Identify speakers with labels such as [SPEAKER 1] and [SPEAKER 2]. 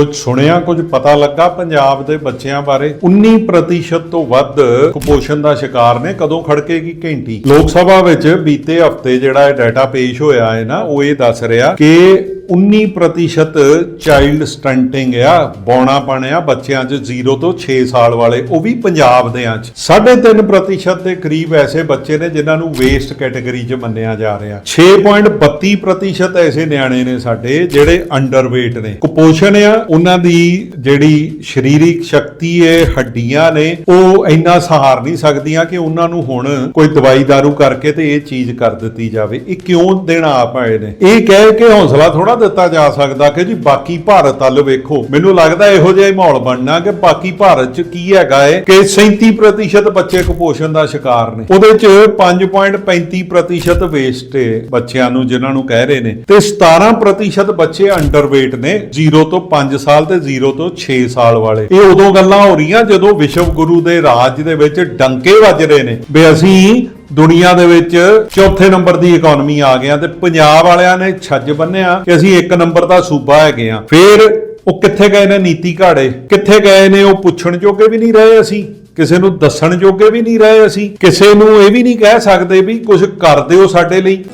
[SPEAKER 1] ਕੁਝ ਸੁਣਿਆ, ਕੁਝ ਪਤਾ ਲੱਗਾ ਪੰਜਾਬ ਦੇ ਬੱਚਿਆਂ ਬਾਰੇ? 19% ਤੋਂ ਵੱਧ ਕੁਪੋਸ਼ਣ ਦਾ ਸ਼ਿਕਾਰ ਨੇ ਕਦੋਂ ਖੜਕੇਗੀ ਘੰਟੀ? ਲੋਕ ਸਭਾ ਵਿੱਚ ਬੀਤੇ ਹਫ਼ਤੇ ਜਿਹੜਾ ਇਹ ਡਾਟਾ ਪੇਸ਼ ਹੋਇਆ ਹੈ ਨਾ, ਉਹ ਇਹ ਦੱਸ ਰਿਹਾ ਕਿ 19% ਚਾਈਲਡ ਸਟੰਟਿੰਗ ਆ, ਬੌਣਾ ਬਣਿਆ ਬੱਚਿਆਂ 'ਚ 0 ਤੋਂ 6 ਸਾਲ ਵਾਲੇ, ਉਹ ਵੀ ਪੰਜਾਬ ਦੇਆਂ 'ਚ। 3.5% ਦੇ ਕਰੀਬ ਐਸੇ ਬੱਚੇ ਨੇ ਜਿਨ੍ਹਾਂ ਨੂੰ ਵੇਸਟ ਕੈਟਾਗਰੀ 'ਚ ਮੰਨਿਆ ਜਾ ਰਿਹਾ। 6.32% ਐਸੇ ਨਿਆਣੇ ਨੇ ਸਾਡੇ ਜਿਹੜੇ ਅੰਡਰਵੇਟ ਨੇ। ਕੁਪੋਸ਼ਣ ਆ ਉਹਨਾਂ ਦੀ ਜਿਹੜੀ ਸਰੀਰਿਕ ਸ਼ਕਤੀ ਹੈ ਹੱਡੀਆਂ ਨੇ, ਉਹ ਇੰਨਾ ਸਹਾਰ ਨਹੀਂ ਸਕਦੀਆਂ ਕਿ ਉਹਨਾਂ ਨੂੰ ਹੁਣ ਕੋਈ ਦਵਾਈ ਦਾਰੂ ਕਰਕੇ ਤੇ ਇਹ ਚੀਜ਼ ਕਰ ਦਿੱਤੀ ਜਾਵੇ। ਇਹ ਕਿਉਂ ਦੇਣਾ ਆ ਪਏ ਨੇ? ਇਹ ਕਹਿ ਕੇ ਹੌਸਲਾ ਥੋੜਾ ਦਿੱਤਾ ਜਾ ਸਕਦਾ ਕਿ ਜੀ ਬਾਕੀ ਭਾਰਤ ਵੱਲ ਵੇਖੋ। ਮੈਨੂੰ ਲੱਗਦਾ ਇਹੋ ਜਿਹਾ ਹੀ ਮਾਹੌਲ ਬਣਨਾ ਕਿ ਬਾਕੀ ਭਾਰਤ 'ਚ ਕੀ ਹੈਗਾ ਏ ਕਿ 37% ਬੱਚੇ ਕੁਪੋਸ਼ਣ ਦਾ ਸ਼ਿਕਾਰ ਨੇ। ਉਹਦੇ 'ਚ 5.35% ਵੇਸਟ ਏ ਬੱਚਿਆਂ ਨੂੰ, ਜਿਨ੍ਹਾਂ ਨੂੰ ਕਹਿ ਰਹੇ ਨੇ। ਤੇ 17% ਬੱਚੇ ਅੰਡਰਵੇਟ ਨੇ 0 ਤੋਂ 5 ਸਾਲ ਤੇ 0 ਤੋਂ 6 ਸਾਲ ਵਾਲੇ। ਇਹ ਉਦੋਂ ਗੱਲਾਂ ਹੋ ਰਹੀਆਂ ਜਦੋਂ ਵਿਸ਼ਵ ਗੁਰੂ ਦੇ ਰਾਜ ਦੇ ਵਿੱਚ ਡੰਕੇ ਵੱਜ ਰਹੇ ਨੇ। ਵੀ ਅਸੀਂ ਦੁਨੀਆ ਦੇ ਵਿੱਚ ਚੌਥੇ ਨੰਬਰ ਦੀ ਇਕਨੋਮੀ ਆ ਗਏ ਆ ਤੇ ਪੰਜਾਬ ਵਾਲਿਆਂ ਨੇ ਛੱਜ ਬੰਨਿਆ ਕਿ ਅਸੀਂ ਇੱਕ ਨੰਬਰ ਦਾ ਸੂਬਾ ਹੈਗੇ ਆ ਫਿਰ ਉਹ ਕਿੱਥੇ ਗਏ ਨੇ ਨੀਤੀ ਘਾੜੇ? ਕਿੱਥੇ ਗਏ ਨੇ ਉਹ ਪੁੱਛਣ ਜੋਗੇ ਵੀ ਨਹੀਂ ਰਹੇ ਅਸੀਂ? ਕਿਸੇ ਨੂੰ ਦੱਸਣ ਜੋਗੇ ਵੀ ਨਹੀਂ ਰਹੇ ਅਸੀਂ? ਕਿਸੇ ਨੂੰ ਇਹ ਵੀ ਨਹੀਂ ਕਹਿ ਸਕਦੇ ਵੀ ਕੁਝ ਕਰ ਦਿਓ ਸਾਡੇ ਲਈ।